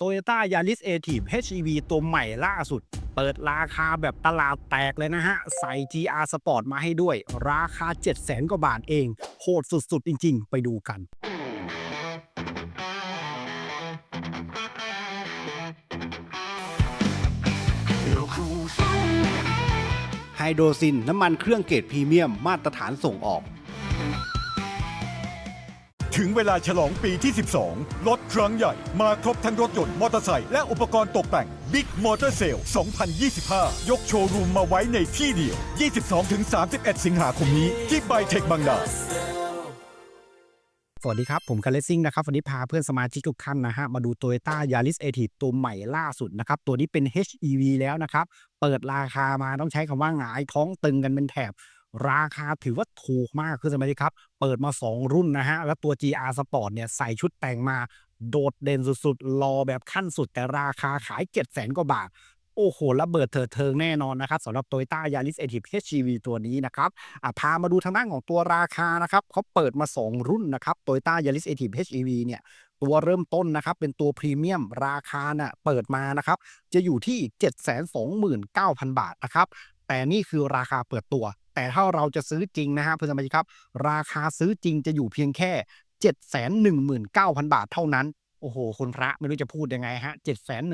Toyota Yaris a t i v HEV ตัวใหม่ล่าสุด เปิดราคาแบบตลาดแตกเลยนะฮะ ใส่ GR Sport มาให้ด้วย ราคา 700,000 กว่าบาทเอง โหดสุดๆ จริงๆ ไปดูกันไฮโดรซินน้ำมันเครื่องเกรดพรีเมียมมาตรฐานส่งออก ถึงเวลาฉลองปีที่ 12 ลดครั้งใหญ่มาครบทั้งรถยนต์มอเตอร์ไซค์และอุปกรณ์ตกแต่ง Big Motor Sale 2025 ยกโชว์รูมมาไว้ในที่เดียว 22-31 สิงหาคมนี้ที่ไบเทคบางนาสวัสดีครับ ผมคาร์เลซิ่งนะครับ วันนี้พาเพื่อนสมาชิกทุกท่านนะฮะ มาดู Toyota Yaris a t i v ตัวใหม่ล่าสุดนะครับ ตัวนี้เป็น HEV แล้วนะครับ เปิดราคามาต้องใช้คำว่าหงายท้องตึงกันเป็นแถบ ราคาถือว่าถูกมากคือสมาชิกครับ เปิดมา 2 รุ่นนะฮะ แล้วตัว GR Sport เนี่ยใส่ชุดแต่งมาโดดเด่นสุดๆ รอแบบขั้นสุดแต่ราคาขาย 700,000กว่าบาท โอ้โหระเบิดเถิดเทิงแน่นอนนะครับสำหรับ Toyota Yaris a t i v HEV ตัวนี้นะครับพามาดูทางด้านของตัวราคานะครับเขาเปิดมา 2 รุ่นนะครับ Toyota Yaris a t i v HEV เนี่ยตัวเริ่มต้นนะครับ เป็นตัวพรีเมียมราคาน่ะเปิดมานะครับ จะอยู่ที่ 729,000 บาทนะครับ แต่นี่คือราคาเปิดตัว แต่ถ้าเราจะซื้อจริงนะฮะเพื่อนสมาชิกครับ ราคาซื้อจริงจะอยู่เพียงแค่ 719,000 บาทเท่านั้น โอ้โหคุณพระไม่รู้จะพูดยังไงฮะ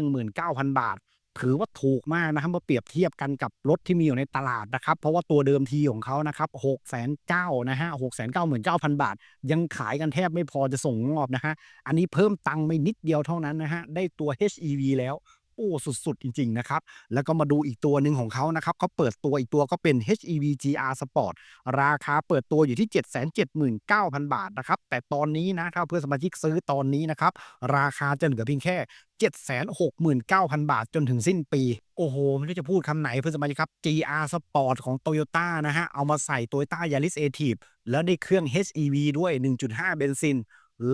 719,000 บาท ถือว่าถูกมากนะครับเมื่อเปรียบเทียบกันกับรถที่มีอยู่ในตลาดนะครับ เพราะว่าตัวเดิมทีของเขานะครับ609,000นะฮะ699,000 บาท ยังขายกันแทบไม่พอจะส่งงอบนะฮะอันนี้เพิ่มตังค์ไปนิดเดียวเท่านั้นนะฮะได้ตัว HEV แล้ว โอ้สุด ๆ จริง ๆ นะครับ แล้วก็มาดูอีกตัวหนึ่งของเขานะครับเขาเปิดตัวอีกตัวก็เป็น HEV GR Sport ราคาเปิดตัวอยู่ที่ 779,000 บาทนะครับ แต่ตอนนี้นะถ้าเพื่อนสมาชิกซื้อตอนนี้นะครับ ราคาจะเหลือเพียงแค่ 769,000 บาทจนถึงสิ้นปี โอ้โห ไม่รู้จะพูดคำไหนเพื่อนสมาชิกครับ GR Sport ของ Toyota นะฮะ เอามาใส่ Toyota Yaris a t i v แล้วได้เครื่อง HEV ด้วย 1.5 เบนซิน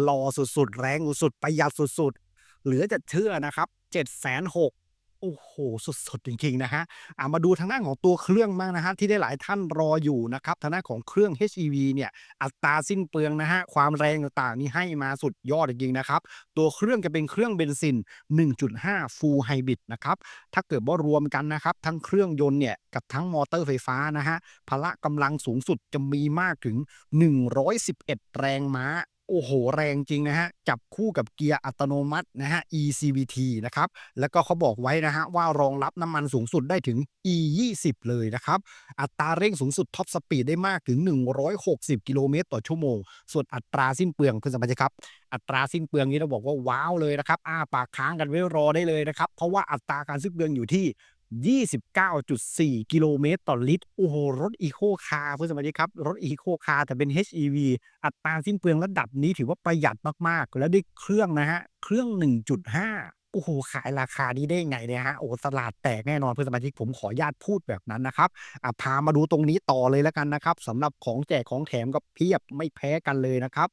หล่อสุดๆ แรงสุดๆประหยัดสุดๆ เหลือจะเชื่อนะครับ 706,000โอ้โหสุดๆจริงๆนะฮะอะมาดูทางด้านของตัวเครื่องบ้างนะฮะที่ได้หลายท่านรออยู่นะครับทางด้านของเครื่อง HEV เนี่ยอัตราสิ้นเปลืองนะฮะความแรงต่างๆนี่ให้มาสุดยอดจริงๆนะครับตัวเครื่องจะเป็นเครื่องเบนซิน 1.5 Full Hybrid นะครับถ้าเกิดว่ารวมกันนะครับทั้งเครื่องยนต์เนี่ยกับทั้งมอเตอร์ไฟฟ้านะฮะพละกำลังสูงสุดจะมีมากถึง 111 แรงม้า โอ้โห แรงจริงนะฮะ จับคู่กับเกียร์อัตโนมัตินะฮะ ECVT นะครับ แล้วก็เขาบอกไว้นะฮะ ว่ารองรับน้ำมันสูงสุดได้ถึง E20 เลยนะครับ อัตราเร่งสูงสุดท็อปสปีดได้มากถึง 160 กิโลเมตรต่อชั่วโมง ส่วนอัตราสิ้นเปลืองคุณสมัยครับ อัตราสิ้นเปลืองนี้เราบอกว่าว้าวเลยนะครับอ้าปากค้างกันไว้รอได้เลยนะครับ เพราะว่าอัตราการสิ้นเปลืองอยู่ที่ 29.4 กิโลเมตรต่อลิตร โอ้โห รถอีโคคาร์เพื่อนสมาชิกครับ รถอีโคคาร์แต่เป็น HEV อัตราสิ้นเปลืองระดับนี้ถือว่าประหยัดมาก ๆ แล้วด้วยเครื่องนะฮะ เครื่อง 1.5 โอ้โห ขายราคานี้ได้ไงเนี่ยฮะ โอ้ตลาดแตกแน่นอนเพื่อนสมาชิกผมขออนุญาตพูดแบบนั้นนะครับอะพามาดูตรงนี้ต่อเลยแล้วกันนะครับสำหรับของแจกของแถมก็เพียบไม่แพ้กันเลยนะครับ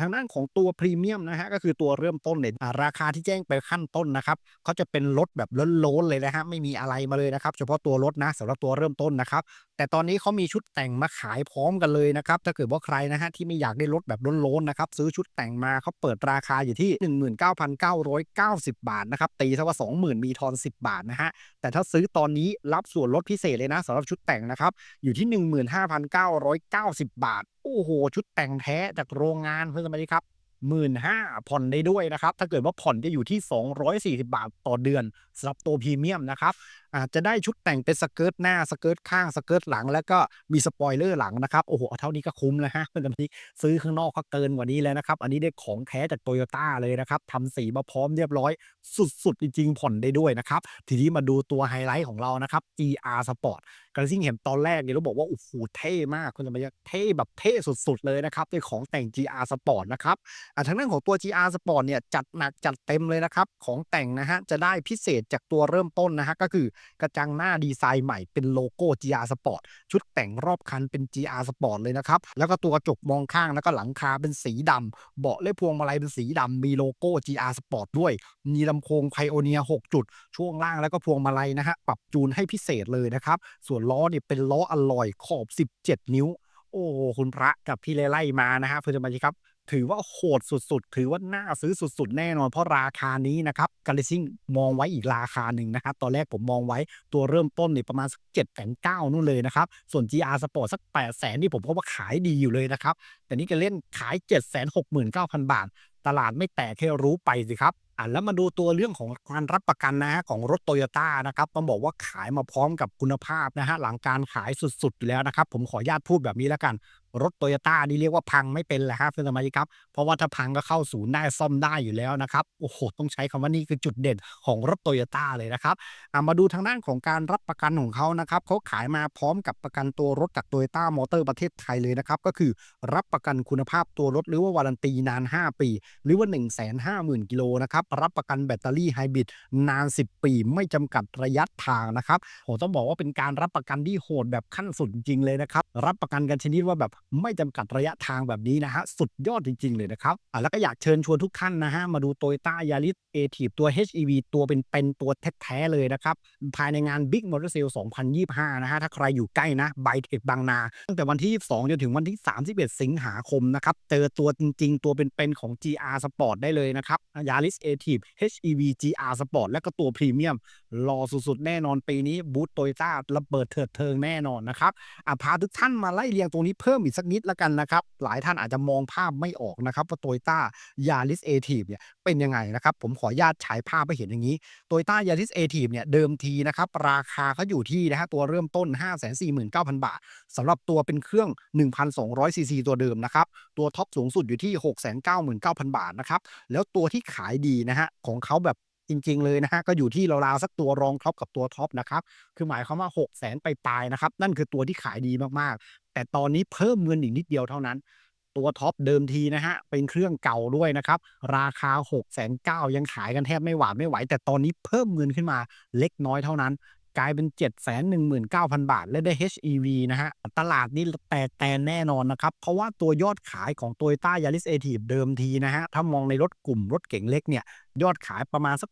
ทางด้านของตัวพรีเมียมนะฮะก็คือตัวเริ่มต้นเนี่ยราคาที่แจ้งไปขั้นต้นนะครับเขาจะเป็นรถแบบล้นๆเลยนะฮะไม่มีอะไรมาเลยนะครับ เฉพาะตัวรถนะสำหรับตัวเริ่มต้นนะครับแต่ตอนนี้เขามีชุดแต่งมาขายพร้อมกันเลยนะครับถ้าเกิดว่าใครนะฮะที่ไม่อยากได้รถแบบล้นๆนะครับซื้อชุดแต่งมาเขาเปิดราคาอยู่ที่ 19,990 บาทนะครับตีซะว่า 20,000 มีทอน 10 บาทนะฮะแต่ถ้าซื้อตอนนี้รับส่วนลดพิเศษเลยนะสำหรับชุดแต่งนะครับอยู่ที่ 15,990 บาทโอ้โห ชุดแต่งแท้จากโรงงานพื่อนสมาชิกครับหมื่นห้าผ่อนได้ด้วยนะครับ ถ้าเกิดว่าผ่อนจะอยู่ที่ 240 บาทต่อเดือนสำหรับตัวพรีเมียมนะครับอาจจะได้ชุดแต่งเป็นสเกิร์ตหน้าสเกิร์ตข้างสเกิร์ตหลัง แล้วก็มีสปอยเลอร์หลังนะครับโอ้โหเท่านี้ก็คุ้มแล้วฮะเพื่อนสมาชิกซื้อข้างนอกก็เกินกว่านี้แล้วนะครับอันนี้ได้ของแท้จากโตโยต้าเลยนะครับทำสีมาพร้อมเรียบร้อย สุดๆจริงๆผ่อนได้ด้วยนะครับทีนี้มาดูตัวไฮไลท์ของเรานะครับ GR Sport กระซิ่งเห็นตอนแรกเนี่ยเราบอกว่าโอ้โหเท่มากคุณจะมาเท่แบบเท่สุดๆเลยนะครับด้วยของแต่ง GR Sport นะครับอะทางด้านของตัว GR Sport เนี่ยจัดหนักจัดเต็มเลยนะครับของแต่งนะฮะจะได้พิเศษจากตัวเริ่มต้นนะฮะก็คือกระจังหน้าดีไซน์ใหม่เป็นโลโก้ GR Sport ชุดแต่งรอบคันเป็น GR Sport เลยนะครับ แล้วก็ตัวกระจกมองข้างแล้วก็หลังคาเป็นสีดำเบาะและพวงมาลัยเป็นสีดำมีโลโก้ GR Sport ด้วย มีลำโพงไพโอเนีย6จุด ช่วงล่างแล้วก็พวงมาลัยนะฮะปรับจูนให้พิเศษเลยนะครับ ส่วนล้อเนี่ยเป็นล้ออลลอยขอบ 17 นิ้ว โอ้คุณพระกับที่ไล่มานะฮะเพื่อนสมาชิกครับ ถือว่าโหดสุดๆ ถือว่าน่าซื้อสุดๆ แน่นอนเพราะราคานี้นะครับ Galaxy มองไว้อีกราคาหนึ่งนะครับ ตอนแรกผมมองไว้ตัวเริ่มต้นเนี่ยประมาณสัก7,900,000นู่นเลยนะครับ ส่วน GR Sport สัก800,000นี่ผมก็ว่าขายดีอยู่เลยนะครับ แต่นี่ก็เล่นขาย769,000บาท ตลาดไม่แตกให้รู้ไปสิครับอะแล้วมาดูตัวเรื่องของการรับประกันนะฮะของรถ Toyota นะครับต้องบอกว่าขายมาพร้อมกับคุณภาพนะฮะหลังการขายสุดๆ แล้วนะครับ ผมขออนุญาตพูดแบบนี้แล้วกัน รถ Toyota นี่เรียกว่าพังไม่เป็นแหละครับเพื่อนสมาชิกครับเพราะว่าถ้าพังก็เข้าศูนย์ได้ซ่อมได้อยู่แล้วนะครับโอ้โฮต้องใช้คำว่านี่คือจุดเด่นของรถ Toyota เลยนะครับมาดูทางด้านของการรับประกันของเขานะครับเขาขายมาพร้อมกับประกันตัวรถจาก Toyota Motor ประเทศไทยเลยนะครับก็คือรับประกันคุณภาพตัวรถหรือว่าวารันตีนาน 5 ปี หรือว่า 150,000กิโลนะครับรับประกันแบตเตอรี่ไฮบริดนาน 10 ปี ไม่จำกัดระยะทางนะครับโอ้ต้องบอกว่าเป็นการรับประกันที่โหดแบบขั้นสุดจริงเลยนะครับรับประกันกันชนิดว่าแบบไม่จำกัดระยะทางแบบนี้นะครับสุดยอดจริง ๆ เลยนะครับอ่าแล้วก็อยากเชิญชวนทุกท่านนะครับมาดู Toyota Yaris Active ตัว HEV ตัวเป็นๆตัวแท้ๆเลยนะครับ ภายในงาน Big Motor Sale 2025 นะครับถ้าใครอยู่ใกล้นะ Bytech บางนา ตั้งแต่วันที่ 22 จนถึงวันที่ 31 สิงหาคมนะครับ เจอตัวจริง ๆ ตัวเป็นๆของ GR Sport ได้เลยนะครับ Yaris Active HEV GR Sport และก็ตัวพรีเมียมหล่อสุดๆ แน่นอนปีนี้บูธ Toyota ระเบิดเถิดเทิงแน่นอนนะครับอ่าพาทุกท่านมาไล่เรียงตรงนี้เพิ่มอีกสักนิดล้วกันนะครับ หลายท่านอาจจะมองภาพไม่ออกนะครับ ว่า Toyota Yaris Active เนี่ยเป็นยังไงนะครับ ผมขออนุญาตฉายภาพให้เห็นอย่างงี้ Toyota Yaris Active เนี่ยเดิมทีนะครับราคาเขาอยู่ที่นะครับตัวเริ่มต้น 549,000 บาทสำหรับตัวเป็นเครื่อง 1,200ซีซีตัวเดิมนะครับตัวท็อปสูงสุดอยู่ที่ 699,000 บาทนะครับแล้วตัวที่ขายดีนะฮะของเขาแบบ จริง ๆ เลยนะฮะก็อยู่ที่ราวๆสักตัวรองท็อปกับตัวท็อปนะครับคือหมายความว่า 6 0แสนไปลายๆนะครับนั่นคือตัวที่ขายดีมากๆ แต่ตอนนี้เพิ่มเงินอีกนิดเดียวเท่านั้น ตัวท็อปเดิมทีนะฮะเป็นเครื่องเก่าด้วยนะครับราคา6 0แสนยังขายกันแทบไม่หวาดไม่ไหว แต่ตอนนี้เพิ่มเงินขึ้นมาเล็กน้อยเท่านั้น กลายเป็น 719,000 บาท และได้ HEV นะฮะ ตลาดนี้แตกแตนแน่นอนนะครับ เพราะว่าตัวยอดขายของ Toyota Yaris Active เดิมทีนะฮะ ถ้ามองในรถกลุ่มรถเก๋งเล็กเนี่ย ยอดขายประมาณสัก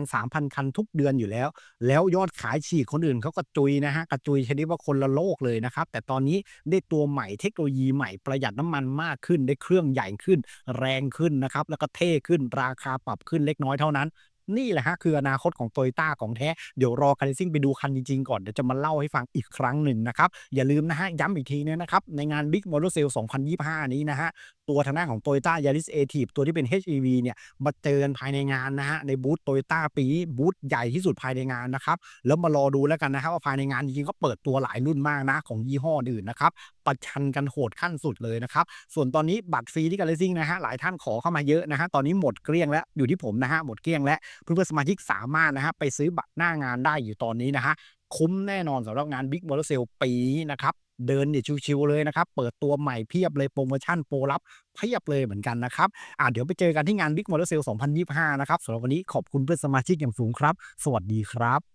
2,000-3,000 คันทุกเดือนอยู่แล้ว แล้วยอดขายฉีกคนอื่นเขากระจุยนะฮะ กระจุยชนิดว่าคนละโลกเลยนะครับ แต่ตอนนี้ได้ตัวใหม่เทคโนโลยีใหม่ประหยัดน้ำมันมากขึ้นได้เครื่องใหญ่ขึ้น แรงขึ้นนะครับแล้วก็เท่ขึ้นราคาปรับขึ้นเล็กน้อยเท่านั้น นี่แหละฮะคืออนาคตของ Toyota ของแท้ เดี๋ยวรอ Galaxy ไปดูคันจริงๆก่อน เดี๋ยวจะมาเล่าให้ฟังอีกครั้งหนึ่งนะครับ อย่าลืมนะฮะ ย้ำอีกทีนึงนะครับ ในงาน Big Motor Sale 2025 นี้นะฮะ ตัวทางด้านของ Toyota Yaris Active ตัวที่เป็น HEV เนี่ย มาเจอกันภายในงานนะฮะ ในบูธ Toyota ปีบูธใหญ่ที่สุดภายในงานนะครับ แล้วมารอดูแล้วกันนะครับว่าภายในงานจริงๆเขาเปิดตัวหลายรุ่นมากนะของยี่ห้ออื่นนะครับประชันกันโหดขั้นสุดเลยนะครับ ส่วนตอนนี้บัตรฟรีที่ Galaxy นะฮะหลายท่านขอเข้ามาเยอะนะฮะตอนนี้หมดเกลี้ยงแล้วอยู่ที่ผมนะฮะหมดเกลี้ยงแล้วเพื่อนๆสมาชิกสามารถนะฮะไปซื้อบัตรหน้างานได้อยู่ตอนนี้นะฮะคุ้มแน่นอนสำหรับงาน Big Motor Sale ปีนี้นะครับเดินเนี่ยชิวๆเลยนะครับ เปิดตัวใหม่เพียบเลยโปรโมชั่นโปรลับเพียบเลยเหมือนกันนะครับอ่าเดี๋ยวไปเจอกันที่งาน Big Motor Sale 2025 นะครับสำหรับวันนี้ขอบคุณเพื่อนสมาชิกอย่างสูงครับ สวัสดีครับ